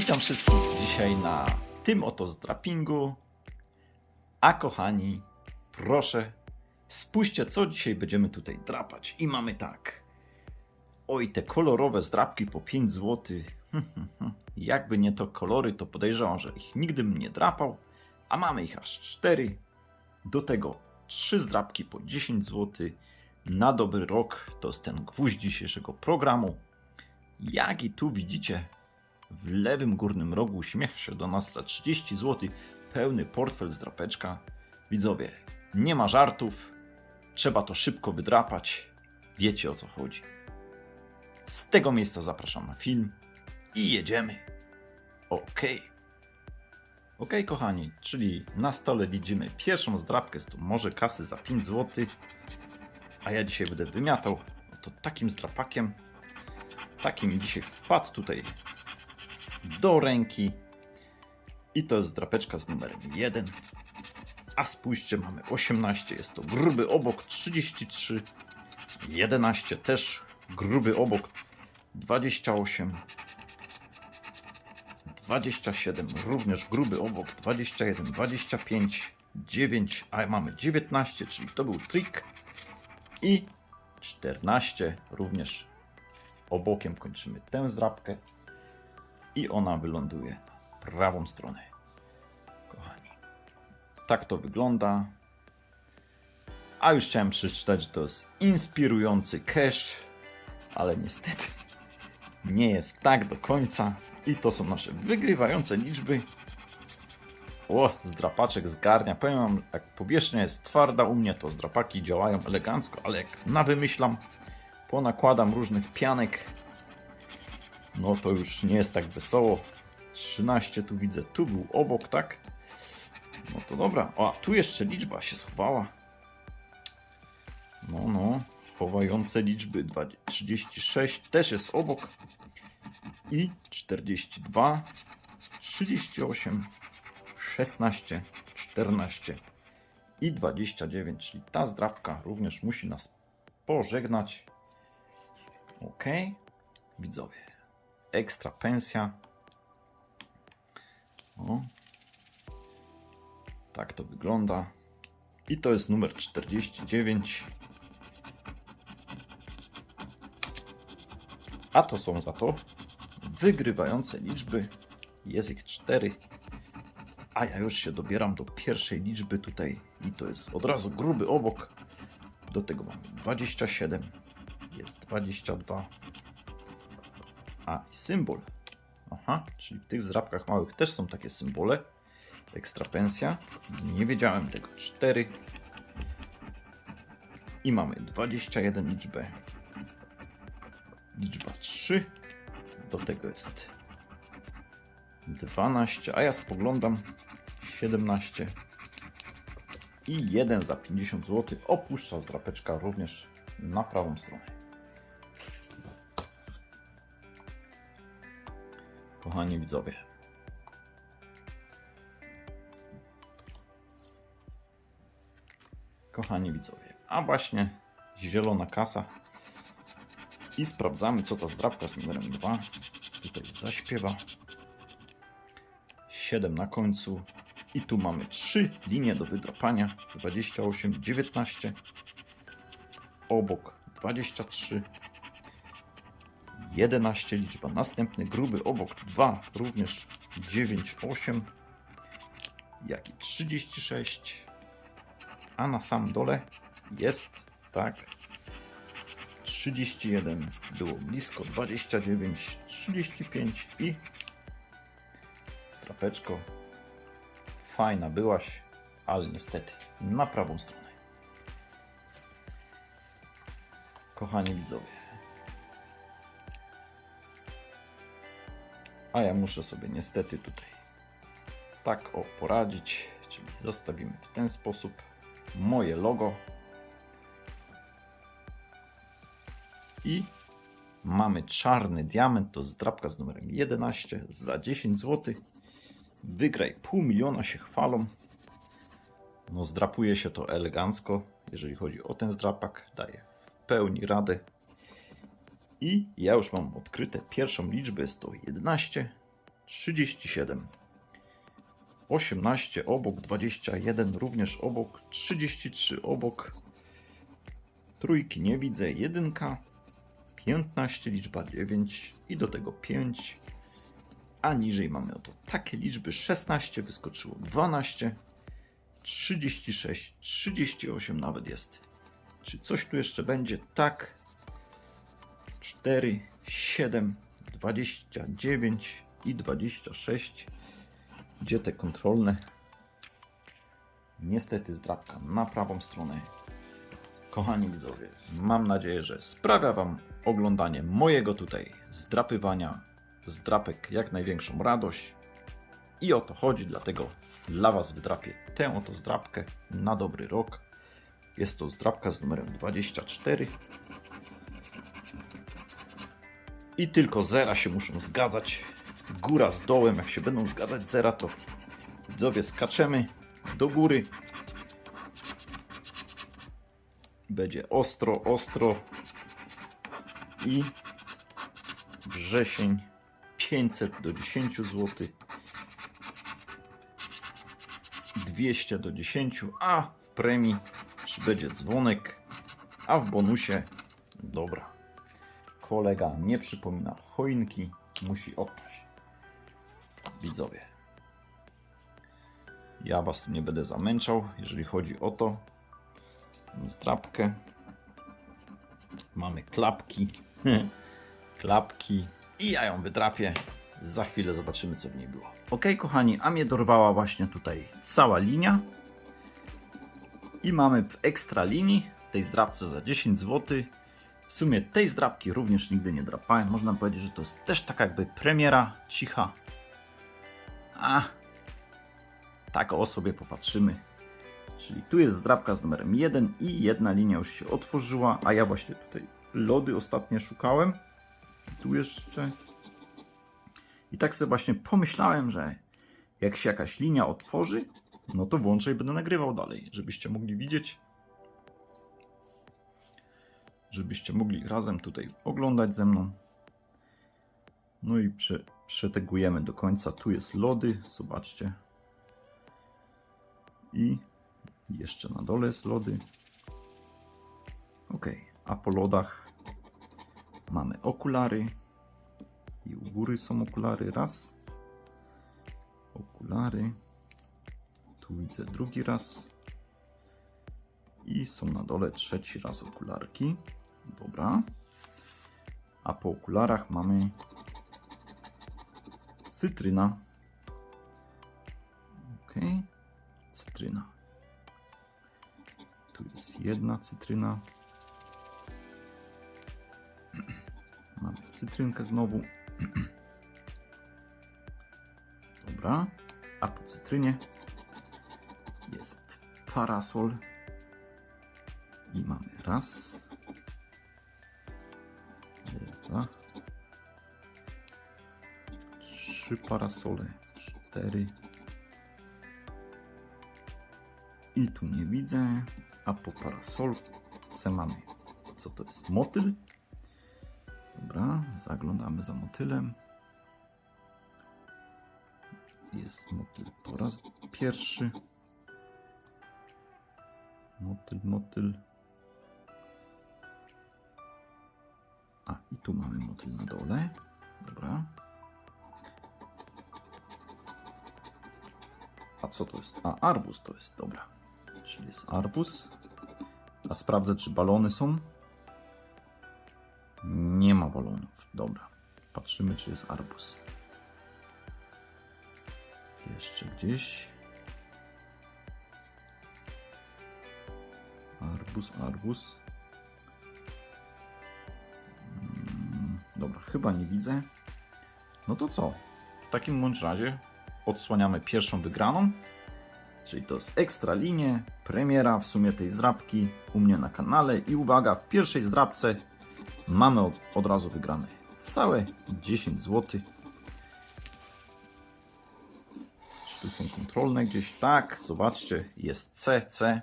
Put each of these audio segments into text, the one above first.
Witam wszystkich dzisiaj na tym oto zdrapingu. A kochani, proszę, spójrzcie co dzisiaj będziemy tutaj drapać. I mamy tak. Oj, te kolorowe zdrapki po 5 zł. Jakby nie to kolory, to podejrzewam, że ich nigdy bym nie drapał. A mamy ich aż 4. Do tego 3 zdrapki po 10 zł. Na dobry rok to jest ten gwóźdź dzisiejszego programu. Jak i tu widzicie, w lewym górnym rogu uśmiecha się do nas za 30 zł pełny portfel z drapeczka. Widzowie, nie ma żartów, trzeba to szybko wydrapać. Wiecie o co chodzi. Z tego miejsca zapraszam na film i jedziemy. Okej. Okej, kochani, czyli na stole widzimy pierwszą zdrapkę z tu może kasy za 5 zł. A ja dzisiaj będę wymiatał to takim zdrapakiem. Taki mi dzisiaj wpadł tutaj do ręki. I to jest drapeczka z numerem 1. A spójrzcie, mamy 18, jest to gruby obok 33, 11 też gruby obok 28, 27 również gruby obok 21, 25, 9, a mamy 19, czyli to był trik. I 14 również obokiem kończymy tę zdrapkę i ona wyląduje na prawą stronę. Kochani, tak to wygląda. A już chciałem przeczytać, że to jest inspirujący cash, ale niestety nie jest tak do końca. I to są nasze wygrywające liczby. O, zdrapaczek zgarnia. Powiem wam, jak powierzchnia jest twarda u mnie, to zdrapaki działają elegancko, ale jak na wymyślam, ponakładam różnych pianek, no to już nie jest tak wesoło. 13 tu widzę, tu był obok, tak? No to dobra. O, tu jeszcze liczba się schowała. No, no. Chowające liczby 20, 36 też jest obok. I 42, 38, 16, 14 i 29, czyli ta zdrabka również musi nas pożegnać. Ok, widzowie ekstra pensja. O. Tak to wygląda. I to jest numer 49. A to są za to wygrywające liczby. Jest ich 4. A ja już się dobieram do pierwszej liczby tutaj. I to jest od razu gruby obok. Do tego mamy 27. Jest 22 a, i symbol. Aha, czyli w tych zdrabkach małych też są takie symbole. Ekstra pensja. Nie wiedziałem tego. 4. I mamy 21 liczbę. Liczba 3. Do tego jest 12, a ja spoglądam 17 i 1 za 50 zł opuszcza zdrapeczka również na prawą stronę. Kochani widzowie. Kochani widzowie, a właśnie zielona kasa. I sprawdzamy co ta zdrabka z numerem 2 tutaj zaśpiewa. 7 na końcu. I tu mamy 3 linie do wydrapania. 28, 19 obok 23 11 liczba. Następny gruby obok 2, również 9, 8, jak i 36. A na sam dole jest, tak, 31, było blisko 29, 35 i trapeczko. Fajna byłaś, ale niestety na prawą stronę. Kochani widzowie, A ja muszę sobie niestety tutaj tak o poradzić, czyli zostawimy w ten sposób moje logo i mamy czarny diament, to zdrabka z numerem 11 za 10 zł. Wygraj pół miliona się chwalą. No zdrapuje się to elegancko, jeżeli chodzi o ten zdrapak, daje w pełni radę. I ja już mam odkryte pierwszą liczbę, jest to 11, 37. 18 obok, 21 również obok, 33 obok. Trójki nie widzę, jedynka, 15, liczba 9 i do tego 5. A niżej mamy oto takie liczby, 16 wyskoczyło, 12, 36, 38 nawet jest. Czy coś tu jeszcze będzie? Tak. 4, 7, 29 i 26. Gdzie te kontrolne? Niestety zdrabka na prawą stronę. Kochani widzowie, mam nadzieję, że sprawia Wam oglądanie mojego tutaj zdrapywania zdrapek jak największą radość. I o to chodzi, dlatego dla Was wydrapię tę oto zdrapkę na dobry rok. Jest to zdrapka z numerem 24. I tylko zera się muszą zgadzać. Góra z dołem, jak się będą zgadzać zera, to widzowie skaczemy do góry. Będzie ostro, ostro. I wrzesień 500 do 10 zł. 200 do 10, a w premii będzie dzwonek, a w bonusie dobra. Kolega nie przypomina choinki, musi odpaść. Widzowie. Ja was tu nie będę zamęczał, jeżeli chodzi o to. Zdrapkę. Mamy klapki. klapki. I ja ją wydrapię. Za chwilę zobaczymy, co w niej było. Ok, kochani, a mnie dorwała właśnie tutaj cała linia. I mamy w ekstra linii tej zdrapce za 10 zł. W sumie tej zdrapki również nigdy nie drapałem. Można powiedzieć, że to jest też taka jakby premiera cicha. A tak o sobie popatrzymy. Czyli tu jest zdrapka z numerem 1 i jedna linia już się otworzyła, a ja właśnie tutaj lody ostatnio szukałem. Tu jeszcze. I tak sobie właśnie pomyślałem, że jak się jakaś linia otworzy, no to włączę i będę nagrywał dalej, żebyście mogli widzieć. Żebyście mogli razem tutaj oglądać ze mną. No i prze, przetegujemy do końca. Tu jest lody, zobaczcie. I jeszcze na dole jest lody. Ok, a po lodach mamy okulary. I u góry są okulary. Raz. Okulary. Tu widzę drugi raz. I są na dole trzeci raz okularki. Dobra. A po okularach mamy cytryna. Ok. Cytryna. Tu jest jedna cytryna. Mamy cytrynkę znowu. Dobra. A po cytrynie jest parasol. I mamy raz. Trzy parasole. Cztery. I tu nie widzę. A po parasolce mamy. Co to jest? Motyl. Dobra, zaglądamy za motylem. Jest motyl po raz pierwszy. Motyl, motyl. A, i tu mamy motyl na dole. Dobra. A co to jest? A, arbus to jest, dobra. Czyli jest arbus. A sprawdzę, czy balony są. Nie ma balonów. Dobra. Patrzymy, czy jest arbus. Jeszcze gdzieś. Arbus, arbus. Mm, Dobra, chyba nie widzę. No to co? W takim bądź razie odsłaniamy pierwszą wygraną. Czyli to jest ekstra linie, premiera w sumie tej zdrabki u mnie na kanale. I uwaga, w pierwszej zdrabce mamy od, od razu wygrane całe 10 zł. Czy tu są kontrolne gdzieś? Tak, zobaczcie, jest CC,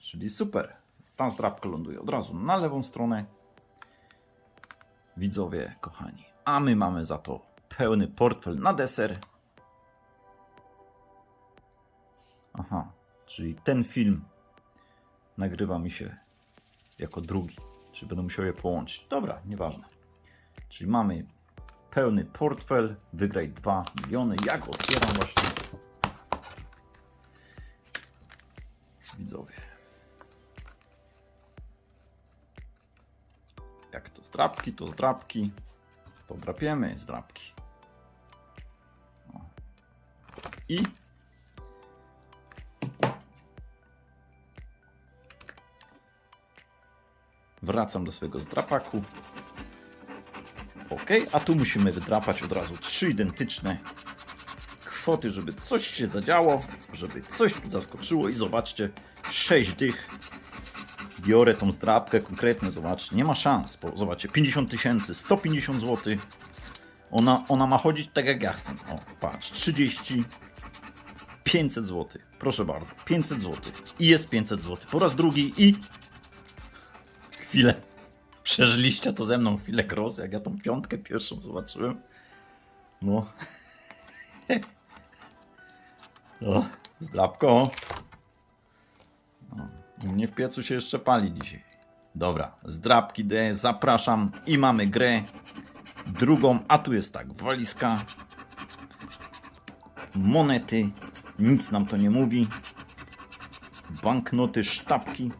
czyli super. Ta zdrabka ląduje od razu na lewą stronę. Widzowie, kochani, a my mamy za to pełny portfel na deser. Aha, czyli ten film nagrywa mi się jako drugi. Czy będę musiał je połączyć? Dobra, nieważne. Czyli mamy pełny portfel, wygraj 2 miliony. Ja go otwieram właśnie. Widzowie. Jak to zdrapki, to zdrapki. To drapiemy zdrapki. O. I wracam do swojego zdrapaku. Ok, a tu musimy wydrapać od razu trzy identyczne kwoty, żeby coś się zadziało, żeby coś zaskoczyło i zobaczcie, 6 dych. Biorę tą zdrapkę konkretnie, zobaczcie, nie ma szans. bo Zobaczcie, 50 tysięcy, 150 zł. Ona, ona ma chodzić tak jak ja chcę. O, patrz, 30, 500 zł. Proszę bardzo, 500 zł. I jest 500 zł. Po raz drugi i chwilę. Przeżyliście to ze mną chwilę cross, jak ja tą piątkę pierwszą zobaczyłem. No. No, zdrabko. No, u mnie w piecu się jeszcze pali dzisiaj. Dobra, zdrabki D, zapraszam i mamy grę drugą, a tu jest tak, walizka, monety, nic nam to nie mówi, banknoty, sztabki,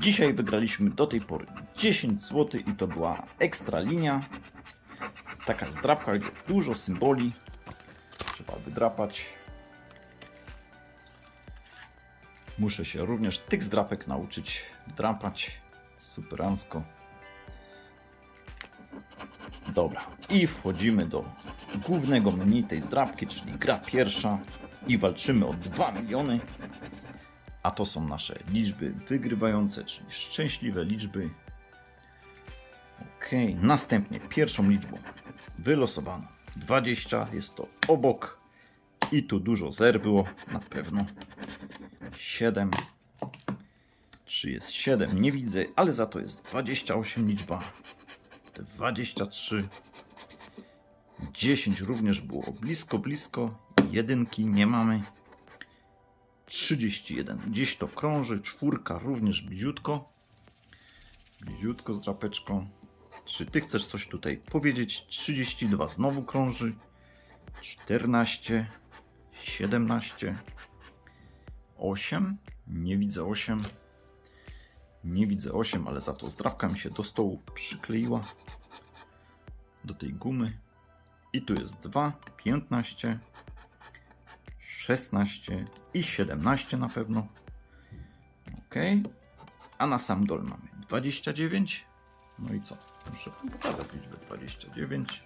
dzisiaj wygraliśmy do tej pory 10 zł i to była ekstra linia. Taka zdrapka, gdzie dużo symboli. Trzeba wydrapać. Muszę się również tych zdrapek nauczyć drapać. Superancko. Dobra, i wchodzimy do głównego menu tej zdrapki, czyli gra pierwsza i walczymy o 2 miliony. A to są nasze liczby wygrywające, czyli szczęśliwe liczby. Ok, następnie pierwszą liczbą wylosowano 20, jest to obok i tu dużo zer było na pewno. 7, 3 jest 7, nie widzę, ale za to jest 28 liczba. 23, 10 również było blisko, blisko, jedynki nie mamy. 31. Gdzieś to krąży. Czwórka również bliziutko. Bliziutko z drapeczką. Czy ty chcesz coś tutaj powiedzieć? 32 znowu krąży. 14. 17. 8. Nie widzę 8. Nie widzę 8, ale za to zdrapka mi się do stołu przykleiła. Do tej gumy. I tu jest 2. 15. 16 i 17 na pewno. Ok. A na sam dol mamy 29. No i co? Muszę wam pokazać liczbę 29.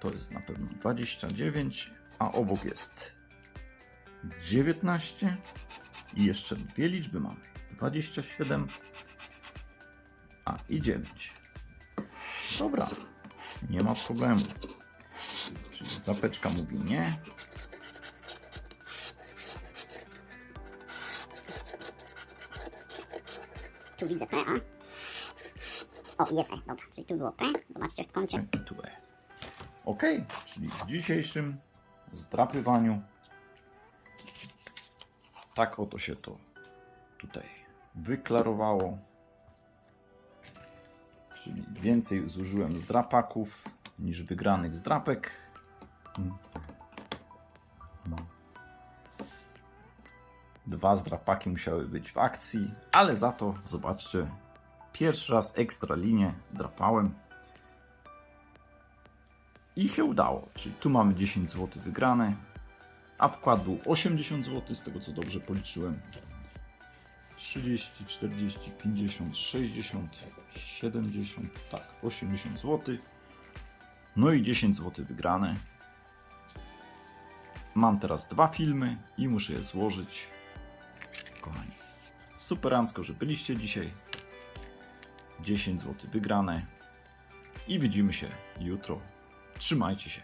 To jest na pewno 29, a obok jest 19 i jeszcze dwie liczby mamy. 27 a i 9. Dobra, nie ma problemu. Czyli zapeczka mówi nie, Tu widzę P, a? O, jest E, dobra, czyli tu było P, zobaczcie w kącie. i tu E. Ok, czyli w dzisiejszym zdrapywaniu tak oto się to tutaj wyklarowało. Czyli więcej zużyłem zdrapaków niż wygranych zdrapek. Mm. Dwa zdrapaki musiały być w akcji, ale za to zobaczcie, pierwszy raz ekstra linię drapałem i się udało. Czyli tu mamy 10 zł wygrane, a wkład był 80 zł, z tego co dobrze policzyłem. 30, 40, 50, 60, 70, tak, 80 zł. No i 10 zł wygrane. Mam teraz dwa filmy i muszę je złożyć. Kochani, superancko, że byliście dzisiaj. 10 zł wygrane. I widzimy się jutro. Trzymajcie się.